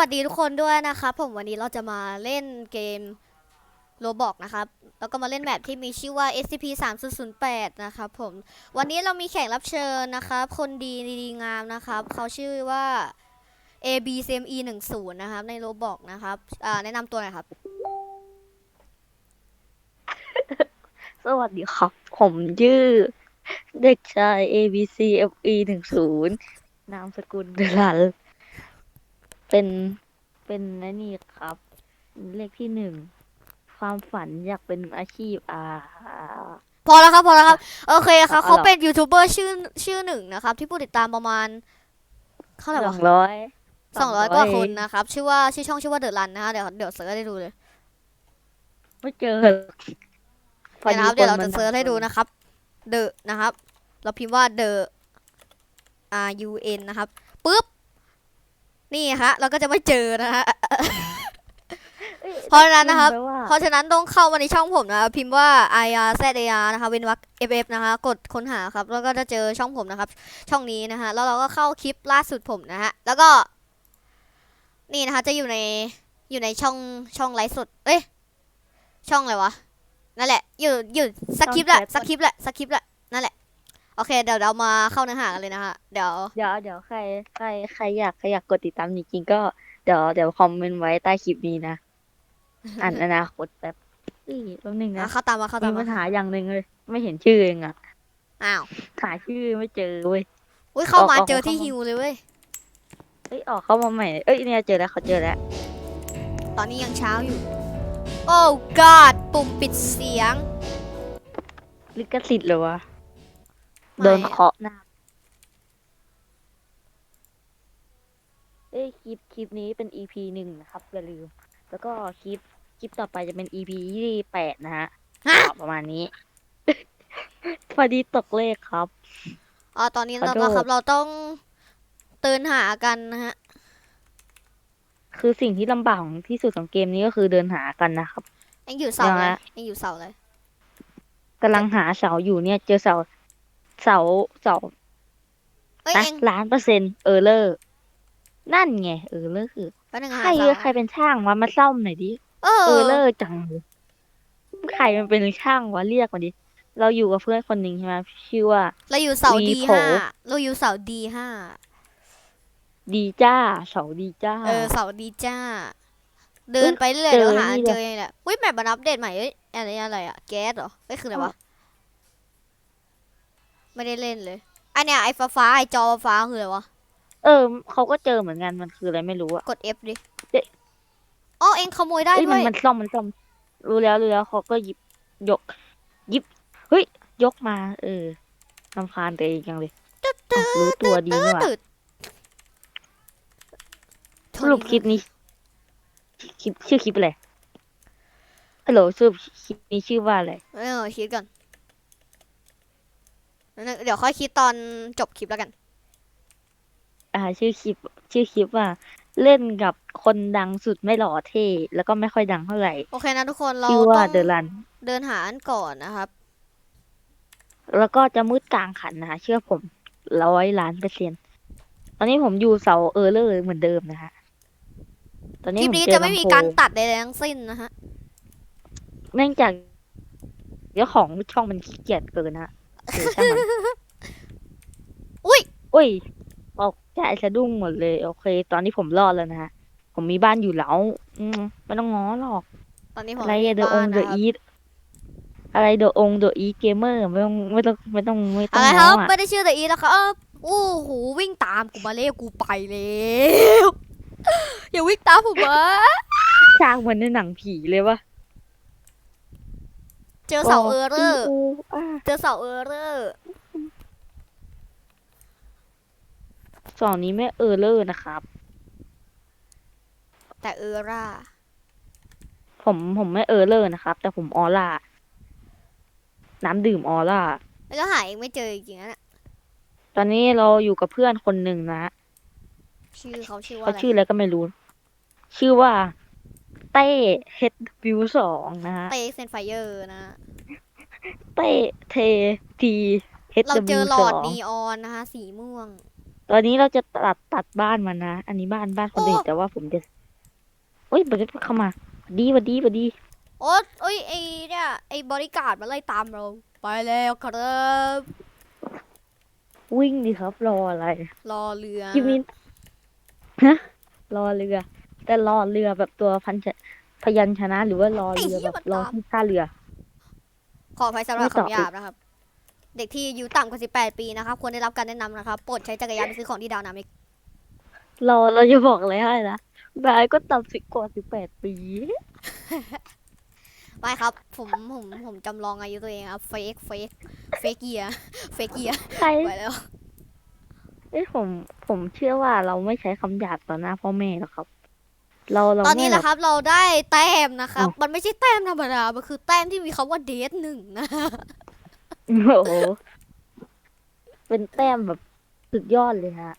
วัสดีทุกคนด้วยนะครับผมวันนี้เราจะมาเล่นเกมโรบอกนะครับ แล้วก็มาเล่นแบบที่มีชื่อว่า SCP 3 0 0 8นะครับผม วันนี้เรามีแขกรับเชิญนะครับ คนดีดีงามนะครับ เขาชื่อว่า ABCME 1 0นะครับ ในโรบอกนะครับ อ่า แนะนำตัวหน่อยครับ สวัสดีครับ ผมชื่อ เด็กชาย A B C F E หนึ่งศูนย์นามสกุลเดลัน เป็นเป็นนั่นนี่ครับ เลขที่หนึ่งความฝันอยากเป็นอาชีพอ่า พอแล้วครับ พอแล้วครับ โอเคครับเอาเขาเหรอเป็นยูทูบเบอร์ชื่อชื่อหนึ่งนะครับ ที่ผู้ติดตามประมาณเท่าไหร่สวะองร้อยสองร้อยกว่าคนนะครับ ชื่อว่าชื่อช่องชื่อว่าเดอะรันนะฮะเดี๋ยวเดี๋ยวเซิร์ชให้ดูเลย ไม่เจอเดี๋ยวนะครับเดี๋ยวเราจะเซิร์ชให้ดูนะครับ เดอะนะครับ เราพิมพ์ว่า the r u n นะครับปุ๊บ นี่ฮะ เราก็จะไม่เจอนะฮะอ้ยเพราะฉะนั้นนะครับแปลว่าเพราะฉะนั้นต้องเข้ามาในช่องผมนะครับพิมพ์ว่า i r z a r นะคะเว้นวรรค f f นะคะ กดค้นหาครับ แล้วก็จะเจอช่องผมนะครับ ช่องนี้นะฮะ แล้วเราก็เข้าคลิปล่าสุดผมนะฮะ แล้วก็ นี่นะคะ จะอยู่ใน อยู่ในช่อง ช่องไลฟ์สด เอ้ย ช่องอะไรวะ นั่นแหละ อยู่ อยู่สคริปต์แหละสคริปต์แหละสคริปต์แหละนั่นแหละ โอเคเดี๋ยวเรามาเข้าเนื้อหากันเลยนะฮะเดี๋ยวเดี๋ยวเดี๋ยวใครใครใครอยากใครอยากกดติดตามจริงๆก็เดี๋ยวเดี๋ยวคอมเมนต์ไว้ใต้คลิปนี้นะอ่านอนาคตแบบอีแป๊บนึงอะนะเข้าตามมาเข้าตามีมปัมาญหาอย่างหนึ่งเลย ไม่เห็นชื่อเองอะอ้าวหาชื่อไม่เจอเว้ย อุ้ยเข้ามาออกออกเจอที่เข้ามาฮิวเลยเว้ยเอ้ยออกเข้ามาใหม่เอ้ยเนี่ยเจอแล้วเขาเจอแล้วตอนนี้ยังเช้าอยู่ โอ้ god ปุ่มปิดเสียง ลิขสิทธิ์เหรอวะไม่ โดนเคาะหน้าเอ้ยคลิปคลิปนี้เป็น EP หนึ่งนะครับอย่าลืม แล้วก็คลิปคลิปต่อไปจะเป็น EP ที่แปดนะฮะฮะประมาณนี้ พอดีตกเลขครับ อ๋อตอนนี้ขอเราโทษนะครับเราต้องเตือนหากันนะฮะ คือสิ่งที่ลำบากของที่สุดของเกมนี้ก็คือเดินหากันนะครับเอ็งอยู่เสายังเลไงยเอ็งอยู่เสาเลย กำลังหาเสาอยู่เนี่ย เจอเสา เสาเสาเอ้ยนะเอ็งล้านเปอร์เซ็นต์เออเลอร์นั่นไงเออเลอร์คือแป๊บนึงหาใครเสาใครเป็นช่างวะมาซ่อมหน่อยดิเอเอออเลอร์จังเลยใครมันเป็นช่างวะเรียกมาดิเราอยู่กับเพื่อนคนหนึ่งใช่ไหมชื่อว่า เราอยู่เสาวีดีโผห้าเราอยู่เสาดีห้าดีจ้าเสาดีจ้า เออเสาดีจ้า เดินไปเรื่อยเจอเดี๋ยวหานี่เจเลยอเองแหละอุ้ยแมปมันอัปเดตใหม่เอ้ยอะไรอะไรอะแก๊สเหรอเอ้ยคืออะไรวะ ไม่ได้เล่นเลย อันเนี้ยไอ้ฟ้าฟ้าๆไอ้จอฟ้าๆคืออะไรวะ เออเขาก็เจอเหมือนกันมันคืออะไรไม่รู้อะ กด F ดิเอ๊ะ อ๋อเอ็งขโมยได้เอ้ยด้มัวนยมันซ่อมมันซ่อม รู้แล้วรู้แล้วเขาก็หยิบยกหยิบเฮ้ย ยกมา เออทำคาญตัวเองจังเลยอ้าวรู้ตัวดีนี่หว่าตืดสรุปคลิปนี้คลิปชื่อคลิปอะไรฮัลโหลสรุปคลิปนี้ชื่อว่าอะไร เออคิดก่อน เดี๋ยวค่อยคิดตอนจบคลิปแล้วกัน อ่า ชื่อคลิป ชื่อคลิปว่า เล่นกับคนดังสุดไม่หล่อเท่แล้วก็ไม่ค่อยดังเท่าไหร่โอเคนะทุกคนเราชื่อต้ว่าองเดอะรัน เดินหาอันก่อนนะครับ แล้วก็จะมืดกลางขันนะเชื่อผมร้อยล้านเปอร์เซ็นต์ตอนนี้ผมอยู่เสาเออร์เลอร์เหมือนเดิมนะฮะตอนคนี้ลิปผมนี้เจอจะไม่มีลำโพการงตัดใดๆทั้งสิ้นนะฮะเนื่องจากเจ้าของช่องมันขี้เกียจเกินนะ เออช่างมันอุ้ย อุ้ยตกใจสะดุ้งหมดเลย โอเค ตอนนี้ผมรอดแล้วนะฮะ ผมมีบ้านอยู่แล้วอืมไม่ต้องง้อหรอก ตอนนี้ผมอะไรม่มีเดอะอบ้างนเดนะอะครับอีทอะไรเดอะองเดอะอีเกมเมอร์ไม่ต้องไม่ต้องไม่ต้องไม่ต้ออะงไรคง้รัอบอะไม่ได้ชื่อแต่อีแล้วครับโอ้โหวิ่งตามกูมาเล่กูไปแล้วอย่าวิ่งตามผมมาสร้างเหมือนในหนังผีเลยวะ เจอเสาเออร์เรอร์อูอ่าเจอเสาเออร์เรอร์สองนี้ไม่เออร์เลอร์นะครับ แต่เออร่า ผมผมไม่เออร์เลอร์นะครับ แต่ผมออร่า น้ำดื่มออร่า แล้วก็หาเองไม่เจอจริงๆนะเนี่ยตอนนี้เราอยู่กับเพื่อนคนหนึ่งนะ ชื่อเขาชื่อว่าเขาอะไรชื่ออะไรก็ไม่รู้ ชื่อว่า เต้เฮดวิวสองนะฮะ เตเซนไฟเออร์นะ เต้เททีเฮดเราเจวิอวหลสออดงนีออนนะคะ สีม่วง ตอนนี้เราจะตัดตัดบ้านมันนะ อันนี้บ้านบ้านคนอื่นโอ้แต่ว่าผมจะเอ้ยเบิร์ดเข้ามาหวัดดีหวัดดีหวัดดี โอ๊ยเอ้ยไอเนี่ยไอบริการดมาไล่ตามเรา ไปแล้วครับวิ่งดิครับ รออะไร รอเรือคิมินฮะรอเรือ แต่รอเรือแบบตัวพันชพยัญชนะ หรือว่ารอเรือแบบรอที่ท่าเรือ ขออภัยสำหรับไม่ตอบคำหยาบนะครับ เด็กที่อายุต่ำกว่า 18 ปีนะครับ ควรได้รับการแนะนำนะครับโปรดใช้จักรยานไปซื้อของที่ดาวนามิกรอเราจะบอกอะไรให้นะบายก็ต่ำสิบกว่าสิบแปดปีไม่ครับ ผมผมผมจำลองอายุตัวเองครับเฟกเฟกเฟกเยียเฟกเยียใครไปแล้วเอ้ยผมผมเชื่อว่าเราไม่ใช้คำหยาบต่อหน้าพ่อแม่หรอกครับ เราเราตอนนี้ไม่นะแบครับเราได้แต้มนะครับ อ้าว มันไม่ใช่แต้มธรรมดา มันคือแต้มที่มีคำว่าเดทหนึ่งนะ โอ้โห เป็นแต้มแบบสุดยอดเลยฮะ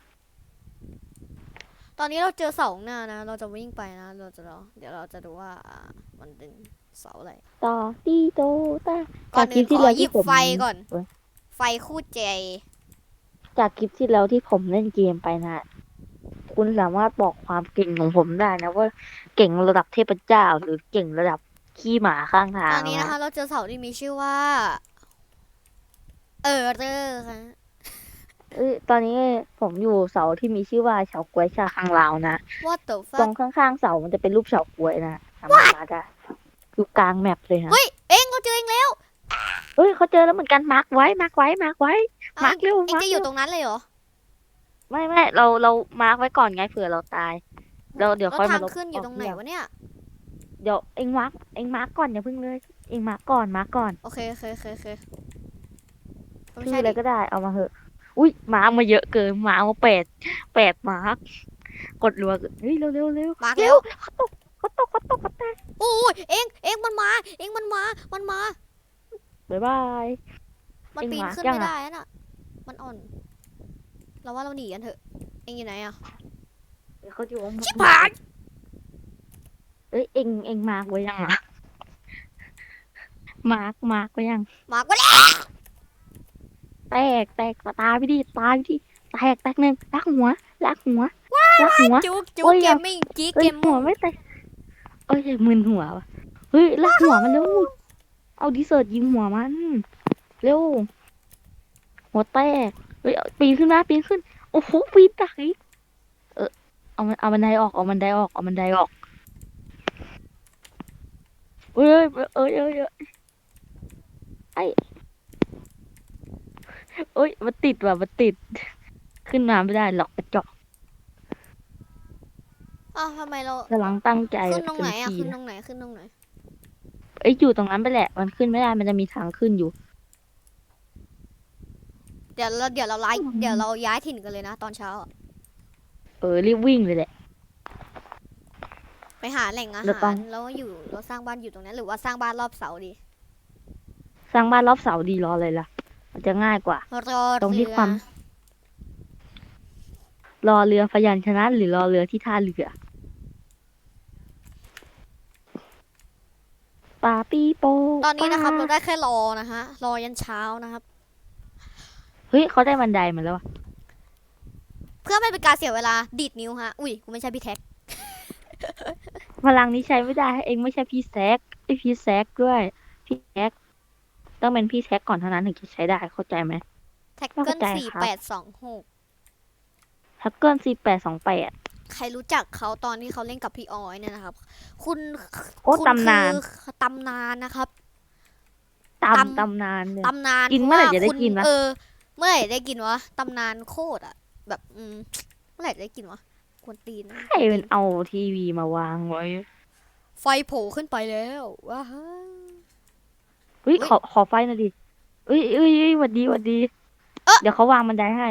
ตอนนี้เราเจอเสาหน้านะ เราจะวิ่งไปนะ เราจะรอเดี๋ยวเราจะดูว่าอ่ามันเป็นเสาอะไร ต่อตีโตตา ก่อนจากคลิอื่ปนที่ขอแล้วหยิที่บผมไฟก่อน เว้ย ไฟคู่ใจ จากคลิปที่แล้วที่ผมเล่นเกมไปนะ คุณสามารถบอกความเก่งของผมได้นะว่าเก่งระดับเทพเจ้า หรือเก่งระดับขี้หมาข้างทาตงอนนี้นะคะนะเราเจอเสาที่มีชื่อว่า เออเรอค่ะเอ้ยตอนนี้ผมอยู่เสาที่มีชื่อว่าเฉาก๊วยชาคังลาวนะ What the ตรง fuck ข้างๆเสามันจะเป็นรูปเฉาก๊วยนะสามารถมาได้อยู่กลางแมปเลยฮะเฮ้ยเอ็งเราเจอเองแล้วเอ้ยเขาเจอแล้วเหมือนกันมาร์กไว้มาร์กไว้มาร์กไว้เอามาร์กเร็วเอ็งมาร์กจะอเร็ยู่วตรงนั้นเลยเหรอ ไม่ไม่เราเรามาร์กไว้ก่อนไงเผื่อเราตาย เราเดี๋ยวแล้วค่อยมาทางลบขึ้นอยู่ออกตรงไหนเที่ยววะเนี่ย เดี๋ยวเอ็งมาร์กเอ็งมาร์กก่อนอย่าเพิ่งเลย เอ็งมาร์กก่อนมาร์กก่อนโอเคโอเคโอเคโอเคไม่ชื่อใช่อะไรดิก็ได้เอามาเหอะ อุ้ยมาร์กมาเยอะเกินมาร์กมาแปดแปดมาร์กกดรัวเฮ้ยเร็วเร็วเร็วมาร์กเร็แล้ววเขาตกเขาตกเขาตกเขาตกโอ้ยเอ็งเอ็งมันมา เอ็งมันมา มันมา บ๊ายบาย มันเอ็งปีนมาร์คขึ้นยังไม่อะได้น่ะ มันอ่อน เราว่าเราหนีกันเถอะ เอ็งอยู่ไหนอะเดี๋ยวเขาจะว่าชิบหายเอ้ยเอ็งเอ็งมาร์กไว้ยังอะมาร์กมาร์กไว้ยังมาร์กไว้แล้วแตกแตกตายไปดิตายไปดิแตกแตกหนึ่งลักหัวลักหัวลักหัว จุกจุกโอ้ย เกอย่ามมิ่งจีเอ้เกยมหัวไม่แตกเอ้ยมึนหัวว่ะเฮ้ยลักหัวมันเร็วเอาดิเซิร์ตยิงหัวมันเร็วหัวแตก เฮ้ยเอาปีนขึ้นมาปีนขึ้น โอ้โหปีนตายเออเอามันเอาบันไดออกเอาบันไดออกเอาบันไดออกเอ้ยเอ้ยเอ้ยเอ้ยไอ้เอ้ยมันติดว่ะมันติด ขึ้นมาไม่ได้หรอกกระจอกอ้าวทำไมเรากำลังตั้งใจขึ้นตรงไหนอะเต็มที่ขึ้นนะตรงไหนขึ้นตรงไหนเอ้ยอยู่ตรงนั้นไปแหละ มันขึ้นไม่ได้มันจะมีทางขึ้นอยู่เดี๋ยวเราเดี๋ยวเราไล่เดี๋ยวเราย้ายถิ่นกันเลยนะ ตอนเช้าอะเออรีบวิ่งเลยแหละ ไปหาแหล่งอาเดี๋ยวหาต้อรงแล้วอยู่เราสร้างบ้านอยู่ตรงนั้น หรือว่าสร้างบ้านรอบเสาดีสร้างบ้านรอบเสาดีรอเลยล่ะมันจะง่ายกว่า รอตรงที่เรือความ รอเรือพยัญชนะ หรือรอเรือที่ท่าเรือปาปีโปตอนนี้นะครับปเราลาได้แค่รอนะฮะรอยันเช้านะครับ เฮ้ยเขาได้บันไดมาแล้วอะเพื่อไม่เป็นการเสียเวลาดีดนิ้วฮะ อุ้ยกูไม่ใช่พี่แท็ก พลังนี้ใช้ไม่ได้เองไม่ใช่พี่แซกไอยพี่แซกด้วย พี่แซกต้องเป็นพี่แซกก่อนเท่านั้นถึงจะใช้ได้เข้าใจไหม แท็กเข้าเกิลใจสี่ครับ แปดสองหกทักเกิลสี่แปดสองแปด ใครรู้จักเขาตอนที่เขาเล่นกับพี่ออยเนี่ยนะครับ คุณโอ้คุณตำนาน คือตำนานนะครับตตำำตำนานเลย ตำนานกินเมื่อไหร่พาจะได้คุณกินวะเออ เมื่อไหร่ได้กินวะตำนานโคตรอะแบบอืมเมื่อไหร่จะได้กินวะกวนตีนนะใครเป็นเอาทีวีมาวางไว้ไฟโผล่ขึ้นไปแล้วว้าฮะ เฮ้ยอุ๊ย ขอขอไฟหน่อยดิเอ้ยเอ้ยเอ้ยหวัดดีหวัดดีเอ๊ะเดี๋ยวเขาวางบันไดให้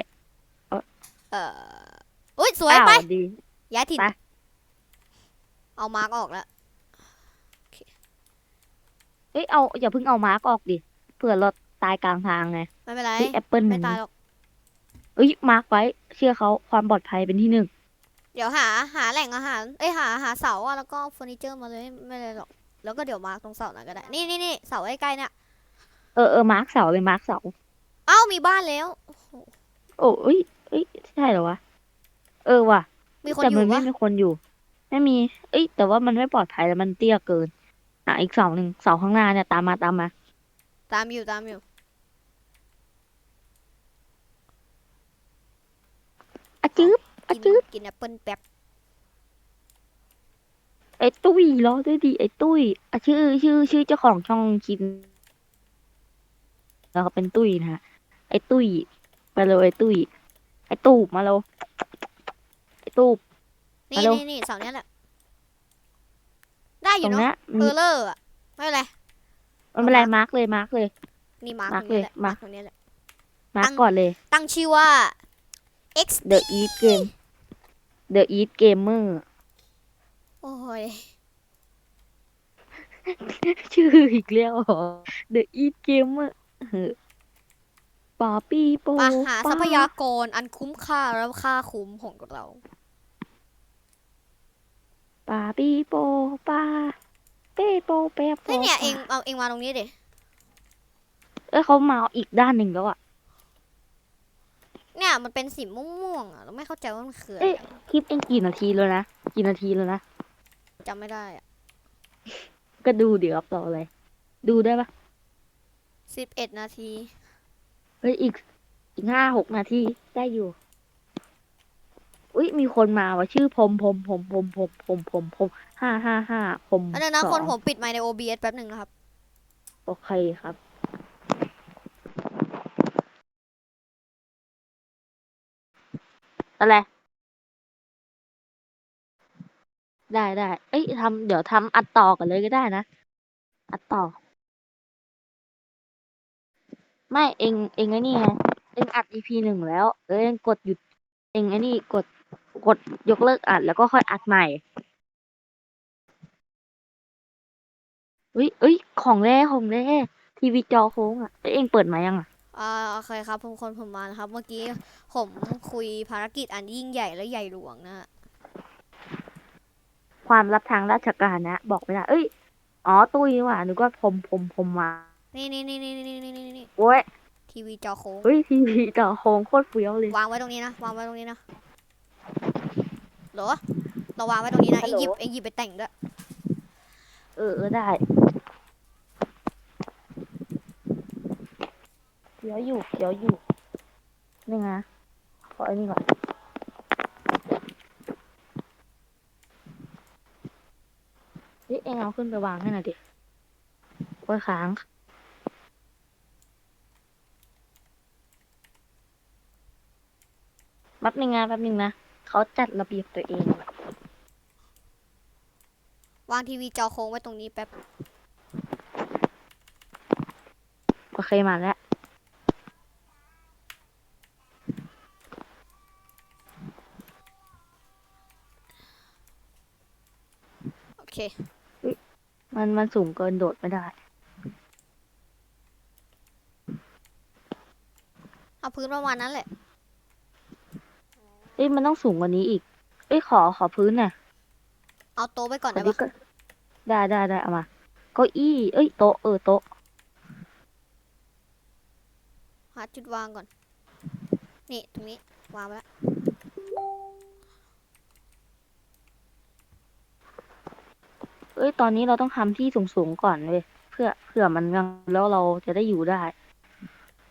เอออุ้ยสวยอ้าวไป หวัดดี ย้ายถิ่น ไป เอามาร์กออกแล้ว เอ้ยเอาอย่าเพิ่งเอามาร์กออกดิเผื่อเราตายกลางทางไง ไม่เป็นไรแอปเปิลไม่ตายหรอก เอ้ยมาร์กไว้เชื่อเขาความปลอดภัยเป็นที่หนึ่งเดี๋ยวหาหาแหล่งอาหาร เอ้ยหาหาเสาอะแล้วก็เฟอร์นิเจอร์มาเลยไม่เลยหรอก แล้วก็เดี๋ยวมาร์กตรงเสาหน่อยก็ได้ นี่นี่นี่เสาใกล้ๆเนี่ย เออเออมาร์กเสาเลยมาร์กเสาเอ้ามีบ้านแล้ว โอ้เอ้ยเอ้ยใช่เหรอวะเออว่ะมีคนแต่อมัยู่นไม่ปะมีคนอยู่ ไม่มี เอ้ย แต่ว่ามันไม่ปลอดภัยแล้วมันเตี้ยเกินอะอีกเสาหนึ่งเสาข้างหน้าเนี่ยตามมาตามมา ตามอยู่ตามอยู่ อะจื๊บอะกินจื๊บกินแอปเปิลแป๊บไอ้ตุ้ยล้อด้วยดิไอ้ตุ้ยอะชื่อชื่อชื่อเจ้าของช่องคลิปแล้วก็เป็นตุ้ยนะฮะไอ้ตุ้ยมาเลยไอ้ตุ้ยไอ้ตูบมาแล้วไอ้ตูบ นี่ฮัลโหล นี่นี่เสาเนี้ยแหละ ได้อตรยู่งเนาะ เนี้ยเออเลอร์อะไม่เป็นไร มันเป็นไรมาร์กเลยมาร์กเลย นี่มาร์กมาตร์รคงนี้แหละเลยมาร์คตรงนี้แหละ มาร์ตั้กงก่อนเลย ตั้งชื่อว่า X The Eat Game The Eat Gamer โอ้ย ชื่ออีกแล้วเหรอ The Eat Gamer เฮ้อปาปี้โปมาหาปทรัพยากรอันคุ้มค่าแล้วค่าคุ้มของเราปาปี้โปปาเป้โปเป้โปเฮ้ยเนี่ยปาเองเอาเองมาตรงนี้ดิเอ้ยเขามาอีกด้านหนึ่งแล้วอะ เนี่ยมันเป็นสีม่วงๆอะเราไม่เข้าใจว่ามันคืออะไรเอ๊ะอะคลิปเองกี่นาทีแล้วนะกี่นาทีแล้วนะจำไม่ได้อะก็ดูเดี๋ยวครับต่อเลยดูได้ปะสิบเอ็ดนาที เฮ้ยอีกอีกห้าหกนาทีได้อยู่อุ้ยมีคนมาว่ะชื่อพรมพรมพรมพรมพรมพรมพรมพรมห้าห้าห้าพรมอันนั้นนะสองคนผมปิดไมค์ใน OBS แป๊บหนึ่งนะครับ โอเคครับ อะไร ได้ได้ เอ้ยทำเดี๋ยวทำอัดต่อกันเลยก็ได้นะ อัดต่อ ไม่เองเองไอ้นี่ไงเองอัด EP หนึ่งแล้วเออเองกดหยุด เองไอ้นี่กดกดยกเลิกอัดแล้วก็ค่อยอัดใหม่เฮ้ยเอ้ย ของแร่ของแร่ทีวีจอโค้งอะเอ้ยเองเปิดมายังอะ อ่าโอเคครับผมคนผมมานะครับ เมื่อกี้ผมคุยภารกิจอันยิ่งใหญ่และใหญ่หลวงนะความรับทางราชการนะ บอกไม่ได้เอ้ย อ๋อ ตุ้ยนี่ว่านึกว่าผมผมผมมานี่นี่นี่นี่นี่นี่นี่นี่โอ้ยทีวีจอโค้งเฮ้ยทีวีต่อโค้งโคตรเฟี้ยวเลยวางไว้ตรงนี้นะวางไว้ตรงนี้นะเหรอเราวางไว้ตรงนี้นะไอ้หยิบไอ้หยิบไปแต่งด้วย เออได้ ขียวอยู่เขียวอยู่นี่ไงขอไอ้นี่ก่อนเฮ้ยเอ็งเอาขึ้นไปวางให้หน่อยดิโอ้ยค้างแป๊บนึงนะแป๊บนึงนะเขาจัดระเบียบตัวเอง วางทีวีจอโค้งไว้ตรงนี้แป๊บ โอเคมาแล้ว มันมันสูงเกินโดดไม่ได้ เอาพื้นประมาณนั้นแหละ เอ้ยมันต้องสูงกว่านี้อีก เอ้ยขอขอพื้นหน่อยเอาโต๊ะไปก่อนขอได้ดิปะก็ได้ได้ได้เอามาเก้าอี้ เอ้ยโต๊ะเออโต๊ะหาจุดวางก่อน นี่ตรงนี้วางไว้แล้ว อ้ย ตอนนี้เราต้องทำที่สูงสูงๆก่อนเว้ย เพื่อเพื่อมันยังแล้วเราจะได้อยู่ได้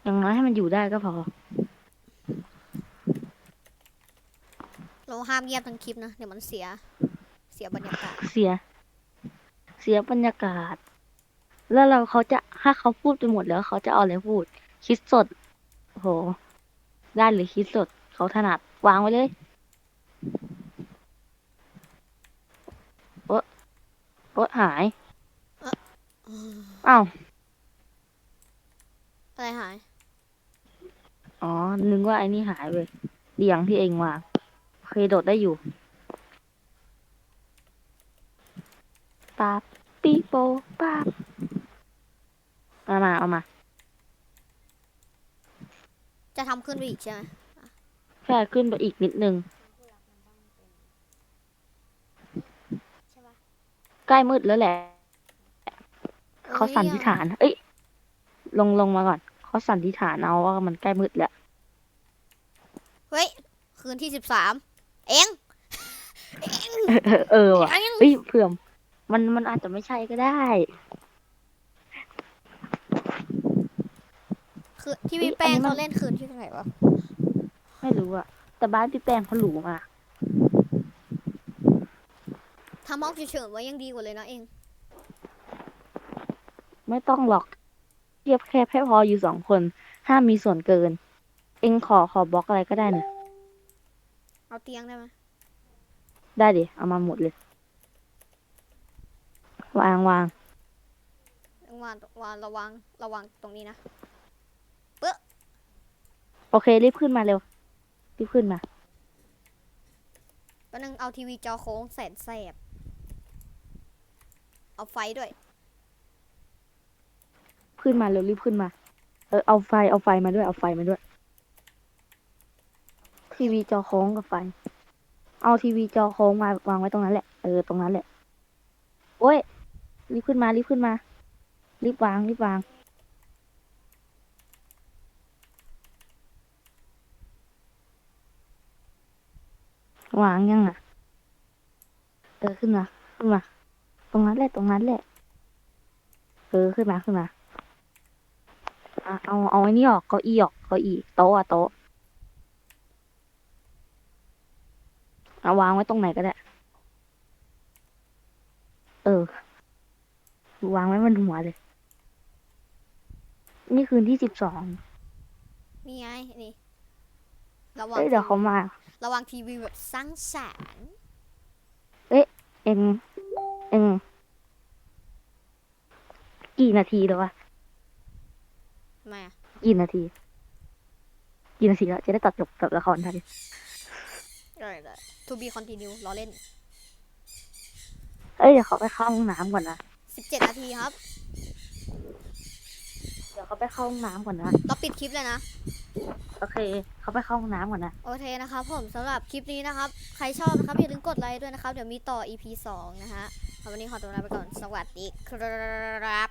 อย่างน้อยให้มันอยู่ได้ก็พอ เราห้ามเงียบทั้งคลิปนะ เดี๋ยวมันเสีย เสียบรรยากาศ เสีย เสียบรรยากาศ แล้วเราเขาจะถ้าเขาพูดไปหมดแล้วเขาจะเอาอะไรพูด คิดสดโอ้โหได้หรือคิดสด เขาถนัด วางไว้เลยโอ๊ะ โอ๊ะหาย อ้าว อะไรหาย อ๋อ นึกว่าไอ้นี่หายไปเดียงที่เองวางโอเคโดดได้อยู่ปาบปีโปปาบเอามา เอามา จะทำขึ้นไปอีกใช่ไหม แค่ขึ้นไปอีกนิดนึง ใช่ปะ ใกล้มืดแล้วแหละ เขาสันนิษฐาน เอ้ย ลงลงมาก่อน เขาสันนิษฐานเอาว่ามันใกล้มืดแล้ว เฮ้ย คืนที่สิบสาม เองเออเออว่ะเองเฮ้ยเผื่อมมันมันอาจจะไม่ใช่ก็ได้ คือที่พี่แป้งเขาเล่นคืนที่เท่าไหร่วะ ไม่รู้อะแต่บ้านพี่แป้งเขาหรูมาก ทำห้องเฉยๆไว้ยังดีกว่าเลยนะเอง ไม่ต้องหรอกเทียบแค่แค่พออยู่สองคน ห้ามมีส่วนเกิน เองขอขอบล็อกอะไรก็ได้นะเอาเตียงได้ไหมได้ดิเอามาหมดเลย วางวางวางวางระวังระวังตรงนี้นะโอเครีบขึ้นมาเร็วรีบขึ้นมาแป๊บนึงเอาทีวีจอโค้งแสนแสบ เอาไฟด้วย ขึ้นมาเร็วรีบขึ้นมา เออเอาไฟเอาไฟมาด้วยเอาไฟมาด้วย ทีวีจอโค้งกับไฟ เอาทีวีจอโค้งมาวางไว้ตรงนั้นแหละ เออตรงนั้นแหละ โอ้ยรีบขึ้นมารีบขึ้นมา รีบวางรีบวาง วางยังอะ เออขึ้นมาขึ้นมา ตรงนั้นแหละตรงนั้นแหละเออขึ้นมาขึ้นมาอะเอาเอาไอ้นี่ออกเก้าอี้ออกเก้าอี้โต๊ะอะโต๊ะเอาวางไว้ตรงไหนก็ได้ เออ วางไว้บนหัวเลย นี่คืนที่สิบสองนี่ไงนี่ระวังเอ้ยเดี๋ยวเขามา ระวังทีวีแบบสร้างสรรค์เอ็ง เอ็งกี่นาทีแล้ววะทำไมอะกี่นาทีกี่นาทีแล้วจะได้ตัดจบกับละครทันทีอะไรเลย to be continue รอเล่น เอ้ยเดี๋ยวเขาไปเข้าห้องน้ำก่อนนะ17นาทีครับ เดี๋ยวเขาไปเข้าห้องน้ำก่อนนะเราปิดคลิปเลยนะ โอเค เขาไปเข้าห้องน้ำก่อนนะ โอเคนะครับผมสำหรับคลิปนี้นะครับ ใครชอบนะครับอย่าลืมกดไลค์ด้วยนะครับ เดี๋ยวมีต่อ EP 2 นะฮะวันนี้ขอตัวลาไปก่อน สวัสดีครับ